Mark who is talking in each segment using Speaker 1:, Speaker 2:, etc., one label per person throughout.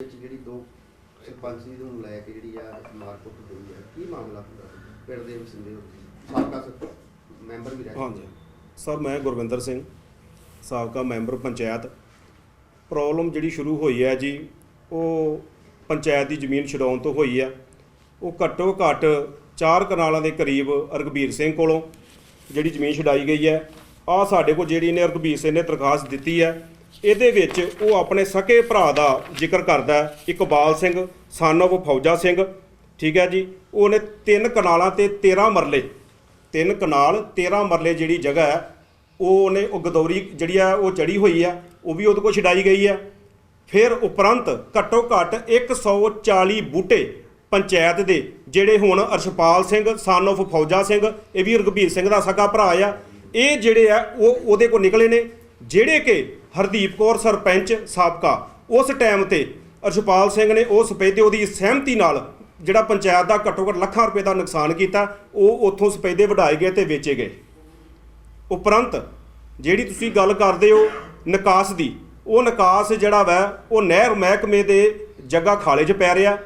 Speaker 1: ਵਿੱਚ ਜਿਹੜੀ ਦੋ ਸਰਪੰਚੀ ਨੂੰ ਲੈ ਕੇ ਜਿਹੜੀ ਆ ਮਾਰਕੁੱਟ ਹੋਈ ਹੈ ਕੀ ਮਾਮਲਾ ਪੂਰਾ ਪਿੰਡ ਦੇ ਵਸਿੰਦੇ ਸਾਬਕਾ ਸਰ- ਮੈਂਬਰ ਵੀ ਰਹਿ
Speaker 2: ਹਾਂਜੀ। ਸਰ, ਮੈਂ ਗੁਰਵਿੰਦਰ ਸਿੰਘ, ਸਾਬਕਾ ਮੈਂਬਰ ਪੰਚਾਇਤ। ਪ੍ਰੋਬਲਮ ਜਿਹੜੀ ਸ਼ੁਰੂ ਹੋਈ ਹੈ ਜੀ, ਉਹ ਪੰਚਾਇਤ ਦੀ ਜ਼ਮੀਨ ਛਡਾਉਣ ਤੋਂ ਹੋਈ ਹੈ ਉਹ ਘੱਟੋ ਘੱਟ ਚਾਰ ਕਨਾਲਾਂ ਦੇ ਕਰੀਬ ਰਘਬੀਰ ਸਿੰਘ ਕੋਲੋਂ ਜਿਹੜੀ ਜ਼ਮੀਨ ਛਡਾਈ ਗਈ ਹੈ ਆ ਸਾਡੇ ਕੋਲ ਜਿਹੜੀ ਨੇ ਰਘਬੀਰ ਸਿੰਘ ਨੇ ਦਰਖਾਸਤ ਦਿੱਤੀ ਹੈ ਇਹਦੇ ਵਿੱਚ ਉਹ ਆਪਣੇ ਸਕੇ ਭਰਾ ਦਾ ਜ਼ਿਕਰ ਕਰਦਾ ਇਕਬਾਲ ਸਿੰਘ, son of ਫੌਜਾ ਸਿੰਘ, ਠੀਕ ਹੈ ਜੀ। ਉਹਨੇ ਤਿੰਨ ਕਨਾਲਾਂ ਤੇ 13 ਮਰਲੇ, ਤਿੰਨ ਕਨਾਲ 13 ਮਰਲੇ ਜਿਹੜੀ ਜਗ੍ਹਾ ਹੈ, ਉਹ ਉਹਨੇ, ਉਹ ਗਦੌਰੀ ਜਿਹੜੀ ਆ ਉਹ ਚੜੀ ਹੋਈ ਆ ਉਹ ਵੀ ਉਹਦੇ ਕੋਲ ਛਡਾਈ ਗਈ ਆ ਫਿਰ ਉਪਰੰਤ ਘੱਟੋ ਘੱਟ 140 ਬੂਟੇ ਪੰਚਾਇਤ ਦੇ, ਜਿਹੜੇ ਹੁਣ ਅਰਸ਼ਪਾਲ ਸਿੰਘ, son of ਫੌਜਾ ਸਿੰਘ, ਇਹ ਵੀ ਰਘਬੀਰ ਸਿੰਘ ਦਾ ਸਕਾ ਭਰਾ ਆ। ਇਹ ਜਿਹੜੇ ਆ, ਉਹ ਉਹਦੇ ਕੋਲ ਨਿਕਲੇ ਨੇ, ਜਿਹੜੇ ਕਿ ਹਰਦੀਪ ਕੌਰ, ਸਰਪੰਚ ਸਾਬਕਾ। ਉਸ ਟਾਈਮ ਤੇ ਅਰਸ਼ਪਾਲ ਸਿੰਘ ਨੇ ਉਹ ਸਪੈਦੇ ਉਹਦੀ ਸਹਿਮਤੀ ਨਾਲ ਜਿਹੜਾ ਪੰਚਾਇਤ ਦਾ ਘੱਟੋ ਘੱਟ ਲੱਖਾਂ ਰੁਪਏ ਦਾ ਨੁਕਸਾਨ ਕੀਤਾ, ਉਹ ਉੱਥੋਂ ਸਪੈਦੇ ਵਢਾਏ ਗਏ ਤੇ ਵੇਚੇ ਗਏ। ਉਪਰੰਤ ਜਿਹੜੀ ਤੁਸੀਂ ਗੱਲ ਕਰਦੇ ਹੋ ਨਿਕਾਸ ਦੀ, ਉਹ ਨਿਕਾਸ ਜਿਹੜਾ ਵੈ, ਉਹ ਨਹਿਰ ਮਹਿਕਮੇ ਦੇ ਜੱਗਾ ਖਾਲੇ 'ਚ ਪੈ ਰਿਹਾ।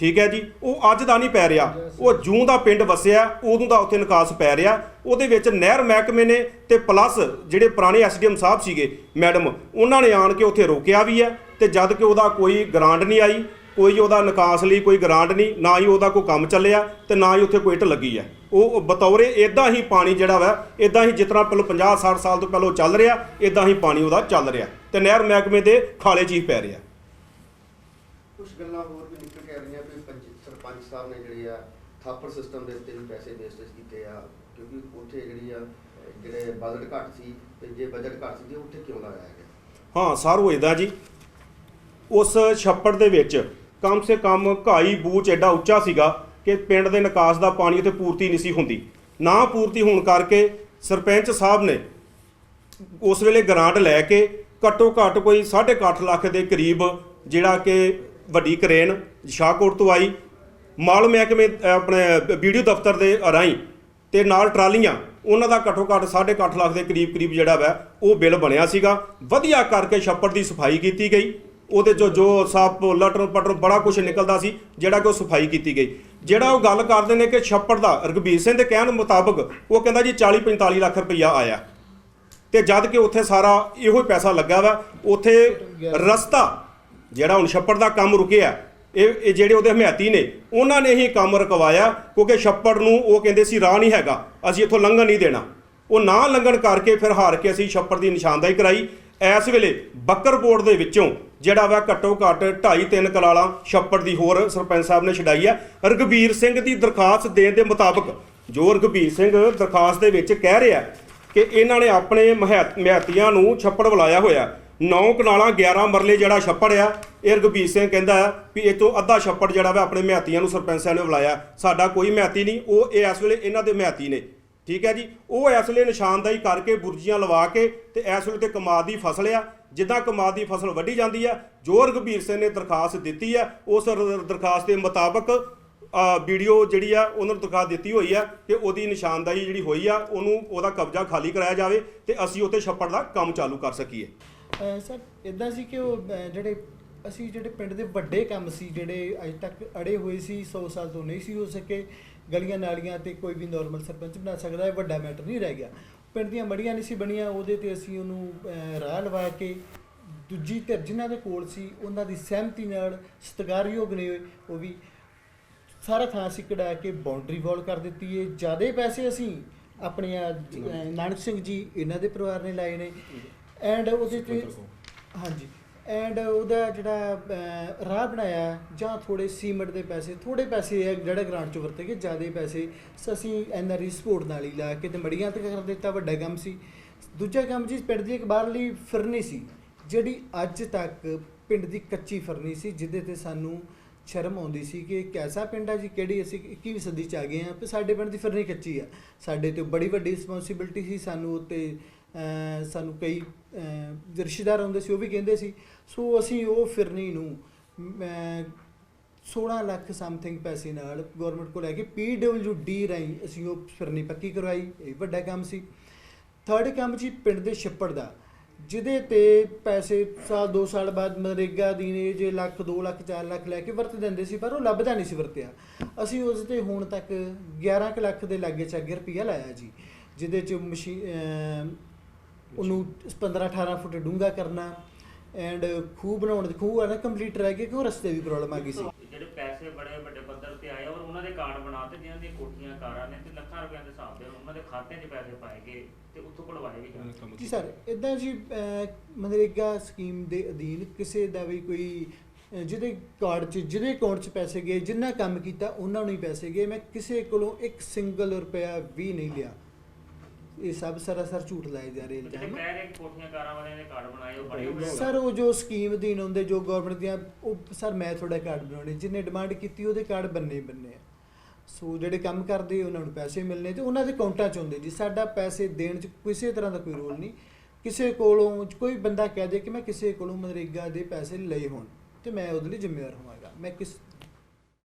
Speaker 2: ਠੀਕ ਹੈ ਜੀ? ਉਹ ਅੱਜ ਦਾ ਨਹੀਂ ਪੈ ਰਿਹਾ। ਉਹ ਜੂੰ ਦਾ ਪਿੰਡ ਵਸਿਆ, ਉਦੋਂ ਦਾ ਉੱਥੇ ਨਿਕਾਸ ਪੈ ਰਿਹਾ। ਉਹਦੇ ਵਿੱਚ ਨਹਿਰ ਮਹਿਕਮੇ ਨੇ ਤੇ ਪਲੱਸ ਜਿਹੜੇ ਪੁਰਾਣੇ ਐਸਡੀਐਮ ਸਾਹਿਬ ਸੀਗੇ, ਮੈਡਮ, ਉਹਨਾਂ ਨੇ ਆਣ ਕੇ ਉੱਥੇ ਰੋਕਿਆ ਵੀ ਹੈ ਤੇ ਜਦ ਕਿ ਉਹਦਾ ਕੋਈ ਗ੍ਰਾਂਟ ਨਹੀਂ ਆਈ, ਕੋਈ ਉਹਦਾ ਨਿਕਾਸ ਲਈ ਕੋਈ ਗ੍ਰਾਂਟ ਨਹੀਂ, ਨਾ ਹੀ ਉਹਦਾ ਕੋਈ ਕੰਮ ਚੱਲਿਆ ਤੇ ਨਾ ਹੀ ਉੱਥੇ ਕੋਈ ਇੱਟ ਲੱਗੀ ਹੈ। ਉਹ ਬਤੌਰੇ ਇਦਾਂ ਹੀ ਪਾਣੀ ਜਿਹੜਾ ਵਾ ਇਦਾਂ ਹੀ ਜਿਤਨਾ ਪਹਿਲਾਂ 50 60 ਸਾਲ ਤੋਂ ਪਹਿਲਾਂ ਚੱਲ ਰਿਹਾ ਇਦਾਂ ਹੀ ਪਾਣੀ ਉਹਦਾ ਚੱਲ ਰਿਹਾ ਤੇ ਨਹਿਰ ਮਹਿਕਮੇ ਦੇ ਖਾਲੇ 'ਚ ਹੀ ਪੈ ਰਿਹਾ।
Speaker 1: ਕੁਝ ਗੱਲਾਂ ਹੋਰ ਵੀ ਨਿਕਲ ਕੇ ਰਹੀਆਂ ਵੀ ਪੰਚ ਸਰਪੰਚ ਸਾਹਿਬ ਨੇ ਜਿਹੜੀ ਆ ਥਾਪਰ ਸਿਸਟਮ ਦੇ ਉੱਤੇ ਵੀ ਪੈਸੇ ਵੇਸਟੇਜ ਕੀਤੇ ਆ, ਕਿਉਂਕਿ ਉੱਥੇ ਜਿਹੜੀ ਆ ਅਹ ਜਿਹੜੇ ਬਜਟ ਘੱਟ ਸੀ ਤੇ ਜੇ ਬਜਟ ਘੱਟ ਸੀ ਤੇ ਉੱਥੇ ਕਿਉਂ ਲਗਾਇਆ ਗਿਆ?
Speaker 2: ਹਾਂ, ਸਰ ਉਹ ਇਦਾਂ ਜੀ। ਉਸ ਛੱਪੜ ਦੇ ਵਿੱਚ ਕਮ ਸੇ ਕਮ ਘਾਈ ਬੂਚ ਐਡਾ ਉੱਚਾ ਸੀਗਾ ਕਿ ਪਿੰਡ ਦੇ ਨਿਕਾਸ ਦਾ ਪਾਣੀ ਉੱਥੇ ਪੂਰਤੀ ਨਹੀਂ ਸੀ ਹੁੰਦੀ। ਨਾ ਪੂਰਤੀ ਹੋਣ ਕਰਕੇ ਸਰਪੰਚ ਸਾਹਿਬ ਨੇ ਉਸ ਵੇਲੇ ਗ੍ਰਾਂਟ ਲੈ ਕੇ ਘੱਟੋ ਘੱਟ ਕੋਈ 8.5 ਲੱਖ ਦੇ ਕਰੀਬ ਜਿਹੜਾ ਕਿ ਵੱਡੀ ਕਰੇਨ ਸ਼ਾਹਕੋਟ ਤੋਂ ਆਈ। ਮਾਲ ਮਹਿਕਮੇ ਅਹ, ਆਪਣੇ ਵੀਡੀਓ ਦਫ਼ਤਰ ਦੇ ਰਾਹੀਂ ਤੇ ਨਾਲ ਟਰਾਲੀਆਂ, ਉਹਨਾਂ ਦਾ ਘੱਟੋ ਘੱਟ 8.5 ਲੱਖ ਦੇ ਕਰੀਬ ਕਰੀਬ ਜਿਹੜਾ ਵਾ, ਉਹ ਬਿੱਲ ਬਣਿਆ ਸੀਗਾ। ਵਧੀਆ ਕਰਕੇ ਛੱਪੜ ਦੀ ਸਫ਼ਾਈ ਕੀਤੀ ਗਈ। ਉਹਦੇ ਚੋਂ ਜੋ ਸੱਪ ਲਟਰ ਪਟਰ ਬੜਾ ਕੁਝ ਨਿਕਲਦਾ ਸੀ, ਜਿਹੜਾ ਕਿ ਉਹ ਸਫ਼ਾਈ ਕੀਤੀ ਗਈ। ਜਿਹੜਾ ਉਹ ਗੱਲ ਕਰਦੇ ਨੇ ਕਿ ਛੱਪੜ ਦਾ, ਰਘਬੀਰ ਸਿੰਘ ਦੇ ਕਹਿਣ ਮੁਤਾਬਕ, ਉਹ ਕਹਿੰਦਾ ਜੀ 40 45 ਲੱਖ ਰੁਪਈਆ ਆਇਆ। ਤੇ ਜਦ ਕਿ ਉੱਥੇ ਸਾਰਾ ਇਹੋ ਹੀ ਪੈਸਾ ਲੱਗਾ ਵਾ, ਉੱਥੇ ਰਸਤਾ ਜਿਹੜਾ ਹੁਣ ਛੱਪੜ ਦਾ ਕੰਮ ਰੁਕਿਆ, ਇਹ ਇਹ ਜਿਹੜੇ ਉਹਦੇ ਹਮਾਇਤੀ ਨੇ, ਉਹਨਾਂ ਨੇ ਹੀ ਕੰਮ ਰਕਵਾਇਆ, ਕਿਉਂਕਿ ਛੱਪੜ ਨੂੰ ਉਹ ਕਹਿੰਦੇ ਸੀ ਰਾਹ ਨਹੀਂ ਹੈਗਾ, ਅਸੀਂ ਇੱਥੋਂ ਲੰਘਣ ਨਹੀਂ ਦੇਣਾ। ਉਹ ਨਾ ਲੰਘਣ ਕਰਕੇ ਫਿਰ ਹਾਰ ਕੇ ਅਸੀਂ ਛੱਪੜ ਦੀ ਨਿਸ਼ਾਨਦਾਈ ਕਰਾਈ। ਇਸ ਵੇਲੇ ਬੱਕਰ ਬੋਰਡ ਦੇ ਵਿੱਚੋਂ ਜਿਹੜਾ ਵਾ ਘੱਟੋ ਘੱਟ 2.5 3 ਕਲਾਲਾਂ ਛੱਪੜ ਦੀ ਹੋਰ ਸਰਪੰਚ ਸਾਹਿਬ ਨੇ ਛਡਾਈ ਆ। ਰਘਬੀਰ ਸਿੰਘ ਦੀ ਦਰਖਾਸਤ ਦੇਣ ਦੇ ਮੁਤਾਬਕ, ਜੋ ਰਘਬੀਰ ਸਿੰਘ ਦਰਖਾਸਤ ਦੇ ਵਿੱਚ ਕਹਿ ਰਿਹਾ ਕਿ ਇਹਨਾਂ ਨੇ ਆਪਣੇ ਮਹੈਤ ਮਹੈਤੀਆਂ ਨੂੰ ਛੱਪੜ ਬੁਲਾਇਆ ਹੋਇਆ। 9 ਕਨਾਲਾਂ 11 ਮਰਲੇ ਜਿਹੜਾ ਛੱਪੜ ਆ, ਇਹ ਰਘਬੀਰ ਸਿੰਘ ਕਹਿੰਦਾ ਹੈ ਵੀ ਇਹ ਤੋਂ ਅੱਧਾ ਛੱਪੜ ਜਿਹੜਾ ਵਾ ਆਪਣੇ ਮਹੈਤੀਆਂ ਨੂੰ ਸਰਪੰਚ ਸਾਹਿਬ ਨੇ ਬੁਲਾਇਆ। ਸਾਡਾ ਕੋਈ ਮਹਿਤੀ ਨਹੀਂ, ਉਹ ਇਹ ਇਸ ਵੇਲੇ ਇਹਨਾਂ ਦੇ ਮਹਿਤੀ ਨੇ। ਠੀਕ ਹੈ ਜੀ? ਉਹ ਇਸ ਵੇਲੇ ਨਿਸ਼ਾਨਦਾਈ ਕਰਕੇ ਬੁਰਜੀਆਂ ਲਵਾ ਕੇ ਤੇ ਇਸ ਵੇਲੇ ਤੇ ਕਮਾਦ ਦੀ ਫਸਲ ਆ। ਜਿੱਦਾਂ ਕਮਾਦ ਦੀ ਫਸਲ ਵੱਢੀ ਜਾਂਦੀ ਆ, ਜੋ ਰਘਬੀਰ ਸਿੰਘ ਨੇ ਦਰਖਾਸਤ ਦਿੱਤੀ ਆ, ਉਸ ਦਰਖਾਸਤ ਦੇ ਮੁਤਾਬਕ ਵੀਡੀਓ ਜਿਹੜੀ ਆ, ਉਹਨਾਂ ਨੂੰ ਦਰਖਾਸਤ ਦਿੱਤੀ ਹੋਈ ਆ ਕਿ ਉਹਦੀ ਨਿਸ਼ਾਨਦਾਈ ਜਿਹੜੀ ਹੋਈ ਆ, ਉਹਨੂੰ ਉਹਦਾ ਕਬਜ਼ਾ ਖਾਲੀ ਕਰਾਇਆ ਜਾਵੇ ਤੇ ਅਸੀਂ ਉੱਤੇ ਛੱਪੜ ਦਾ ਕੰਮ ਚਾਲੂ ਕਰ ਸਕੀਏ।
Speaker 3: ਸਰ ਇਦਾਂ ਸੀ ਕਿ ਉਹ ਜਿਹੜੇ ਅਸੀਂ ਜਿਹੜੇ ਪਿੰਡ ਦੇ ਵੱਡੇ ਕੰਮ ਸੀ, ਜਿਹੜੇ ਅਜੇ ਤੱਕ ਅੜੇ ਹੋਏ ਸੀ 100 ਸਾਲ ਤੋਂ ਨਹੀਂ ਸੀ ਹੋ ਸਕੇ, ਗਲੀਆਂ ਨਾਲੀਆਂ ਤੇ ਕੋਈ ਵੀ ਨਾਰਮਲ ਸਰਪੰਚ ਬਣਾ ਸਕਦਾ ਹੈ ਵੱਡਾ ਮੈਟਰ ਨਹੀਂ ਰਹਿ ਗਿਆ। ਪਿੰਡ ਦੀਆਂ ਮੜੀਆਂ ਨਹੀਂ ਸੀ ਬਣੀਆਂ, ਉਹਦੇ ਤੇ ਅਸੀਂ ਉਹਨੂੰ ਰਾਹ ਲਵਾ ਕੇ ਦੂਜੀ ਧਿਰ ਜਿਨ੍ਹਾਂ ਦੇ ਕੋਲ ਸੀ, ਉਹਨਾਂ ਦੀ ਸਹਿਮਤੀ ਨਾਲ, ਸਤਿਕਾਰਯੋਗ ਨੇ ਉਹ ਵੀ ਸਾਰਾ ਥਾਂ ਅਸੀਂ ਕਢਾ ਕੇ ਬਾਉਂਡਰੀ ਵਾਲ ਕਰ ਦਿੱਤੀ ਏ। ਜਿਆਦੇ ਪੈਸੇ ਅਸੀਂ ਆਪਣੇ ਨਾਨਕ ਸਿੰਘ ਜੀ, ਇਹਨਾਂ ਦੇ ਪਰਿਵਾਰ ਨੇ ਲਾਏ ਨੇ। ਐਂਡ ਉਹਦੇ ਤੇ ਹਾਂਜੀ। ਐਂਡ ਉਹਦਾ ਜਿਹੜਾ ਰਾਹ ਬਣਾਇਆ ਜਾਂ ਥੋੜੇ ਸੀਮੈਂਟ ਦੇ ਪੈਸੇ ਥੋੜੇ ਪੈਸੇ ਹੈ ਜਿਹੜਾ ਗ੍ਰਾਂਟ ਚ ਵਰਤੇ ਗਏ ਜਿਆਦੇ ਪੈਸੇ ਅਸੀਂ ਐਨਆਰਈ ਸਪੋਰਟ ਨਾਲ ਹੀ ਲਾ ਕੇ ਤੇ ਮੜੀਆਂ ਤੇ ਕਰ ਦਿੱਤਾ ਵੱਡਾ ਕੰਮ ਸੀ। ਦੂਜਾ ਕੰਮ ਜੀ ਪਿੰਡ ਦੀ ਇੱਕ ਬਾਹਰਲੀ ਫਿਰਨੀ ਸੀ ਜਿਹੜੀ ਅੱਜ ਤੱਕ ਪਿੰਡ ਦੀ ਕੱਚੀ ਫਿਰਨੀ ਸੀ ਜਿਹਦੇ ਤੇ ਸਾਨੂੰ ਸ਼ਰਮ ਆਉਂਦੀ ਸੀ ਕਿ ਐਸਾ ਪਿੰਡ ਆ ਜੀ ਕਿਹੜੀ ਅਸੀਂ 21ਵੀਂ ਸਦੀ ਚ ਆ ਗਏ ਆ ਤੇ ਸਾਡੇ ਪਿੰਡ ਦੀ ਫਿਰਨੀ ਕੱਚੀ ਆ। ਸਾਡੇ ਤੇ ਬੜੀ ਵੱਡੀ ਰਿਸਪੌਂਸਿਬਿਲਟੀ ਸੀ ਸਾਨੂੰ ਉੱਤੇ ਸਾਨੂੰ ਕਈ ਅਹ, ਰਿਸ਼ਤੇਦਾਰ ਹੁੰਦੇ ਸੀ ਉਹ ਵੀ ਕਹਿੰਦੇ ਸੀ ਸੋ ਅਸੀਂ ਉਹ ਫਿਰਨੀ ਨੂੰ ਅਹ, 16 ਲੱਖ ਸਮਥਿੰਗ ਪੈਸੇ ਨਾਲ ਗਵਰਨਮੈਂਟ ਕੋਲ ਲੈ ਕੇ ਡੀ ਰਾਹੀਂ ਅਸੀਂ ਉਹ ਫਿਰਨੀ ਪੱਕੀ ਕਰਵਾਈ ਇਹ ਵੱਡਾ ਕੰਮ ਸੀ। ਥਰਡ ਕੰਮ ਜੀ ਪਿੰਡ ਦੇ ਛੱਪੜ ਦਾ ਜਿਹਦੇ ਤੇ ਪੈਸੇ ਸਾਲ 2 ਸਾਲ ਬਾਅਦ ਮਨਰੇਗਾ ਦੀ ਜੇ ਲੱਖ 2 ਲੱਖ 4 ਲੱਖ ਲੈ ਕੇ ਵਰਤ ਦਿੰਦੇ ਸੀ ਪਰ ਉਹ ਲੱਭਦਾ ਨਹੀਂ ਸੀ ਵਰਤਿਆ। ਅਸੀਂ ਉਸ ਤੇ ਹੁਣ ਤੱਕ 11 ਕੁ ਲੱਖ ਦੇ ਲਾਗੇ ਚਾਗੇ ਰੁਪਈਆ ਲਾਇਆ ਜੀ ਜਿਹਦੇ ਚ ਮਸ਼ੀਨ ਉਹਨੂੰ 15 18 ਫੁੱਟ ਡੂੰਘਾ ਕਰਨਾ ਐਂਡ ਖੂਹ ਬਣਾਉਣ ਦੇ ਖੂਹ ਆ ਨਾ ਕੰਪਲੀਟ ਰਹਿ ਗਿਆ ਕਿ ਉਹ ਰਸਤੇ ਦੀ ਪ੍ਰੋਬਲਮ ਆ ਗਈ ਸੀ।
Speaker 4: ਜਿਹੜੇ ਪੈਸੇ ਬੜੇ ਵੱਡੇ ਪੱਧਰ ਤੇ ਆਏ ਔਰ ਉਹਨਾਂ ਦੇ ਕਾਰਡ ਬਣਾਤੇ ਜਿਨ੍ਹਾਂ ਦੀਆਂ ਕੋਠੀਆਂ ਕਾਰਾਂ ਨੇ ਤੇ ਲੱਖਾਂ ਰੁਪਏ ਦੇ ਹਿਸਾਬ ਦੇ ਉਹਨਾਂ ਦੇ ਖਾਤੇ 'ਚ ਪੈਸੇ ਪਾਏ ਗਏ ਤੇ ਉੱਥੋਂ ਕਢਵਾਏ ਵੀ ਜਾਣ
Speaker 3: ਜੀ ਸਰ ਇਦਾਂ ਜੀ ਮਨਰੇਗਾ ਸਕੀਮ ਦੇ ਅਧੀਨ ਕਿਸੇ ਦਾ ਵੀ ਕੋਈ ਜਿਹਦੇ ਕਾਰਡ 'ਚ ਜਿਹਦੇ ਅਕਾਊਂਟ 'ਚ ਪੈਸੇ ਗਏ ਜਿੰਨਾ ਕੰਮ ਕੀਤਾ ਉਹਨਾਂ ਨੂੰ ਹੀ ਪੈਸੇ ਗਏ। ਮੈਂ ਕਿਸੇ ਕੋਲੋਂ ਇੱਕ ਸਿੰਗਲ ਰੁਪਿਆ ਵੀ ਨਹੀਂ ਲਿਆ। ਇਹ ਸਭ ਸਰਾਸਰ ਝੂਠ ਲਾਏ ਜਾ ਰਹੇ
Speaker 4: ਜਿਹੜੇ
Speaker 3: ਇਲਜ਼ਾਮ
Speaker 4: ਕਹਿ ਰਹੇ ਕੋਠੀਆਂ ਕਾਰਾਂ ਵਾਲਿਆਂ ਦੇ ਕਾਰਡ ਬਣਾਏ ਉਹ ਹੋਏ ਆ।
Speaker 3: ਸਰ ਉਹ ਜੋ ਸਕੀਮ ਅਧੀਨ ਹੁੰਦੇ ਜੋ ਗਵਰਨਮੈਂਟ ਦੀਆਂ ਉਹ ਸਰ ਮੈਂ ਤੁਹਾਡਾ ਕਾਰਡ ਬਣਾਉਣੇ ਜਿਹਨੇ ਡਿਮਾਂਡ ਕੀਤੀ ਉਹਦੇ ਕਾਰਡ ਬੰਨੇ ਬੰਨੇ ਆ। ਸੋ ਜਿਹੜੇ ਕੰਮ ਕਰਦੇ ਉਹਨਾਂ ਨੂੰ ਪੈਸੇ ਮਿਲਨੇ ਤੇ ਉਹਨਾਂ ਦੇ ਅਕਾਊਂਟਾਂ 'ਚ ਹੁੰਦੇ ਜੀ। ਸਾਡਾ ਪੈਸੇ ਦੇਣ 'ਚ ਕਿਸੇ ਤਰ੍ਹਾਂ ਦਾ ਕੋਈ ਰੋਲ ਨਹੀਂ। ਕਿਸੇ ਕੋਲੋਂ ਕੋਈ ਬੰਦਾ ਕਹਿ ਦੇ ਕਿ ਮੈਂ ਕਿਸੇ ਕੋਲੋਂ ਮਨਰੇਗਾ ਦੇ ਪੈਸੇ ਲਏ ਹੋਣ ਤੇ ਮੈਂ ਉਹਦੇ ਲਈ ਜ਼ਿੰਮੇਵਾਰ ਹੋਵਾਂਗਾ। ਮੈਂ ਕਿਸ